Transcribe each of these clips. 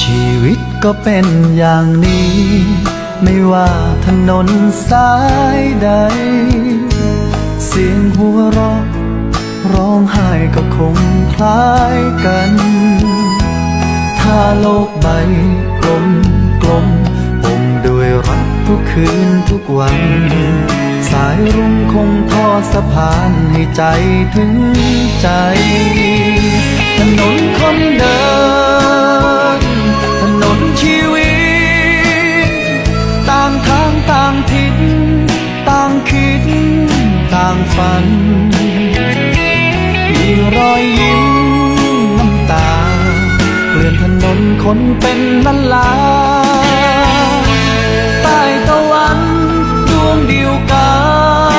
ชีวิตก็เป็นอย่างนี้ ไม่ว่าถนนสายใด เสียงหัวเราะร้องไห้ก็คงคล้ายกัน ถ้าโลกใบกลมกลมปมด้วยรักทุกคืนทุกวัน สายรุ้งคงทอดสะพานให้ใจถึงใจ ฝัน มีรอยยิ้มน้ำตาเกลื่อนถนนคนเป็นล้านลาใต้ตะวันดวงเดียวกัน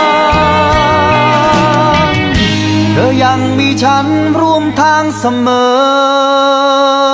เธอยังมีฉันร่วมทางเสมอ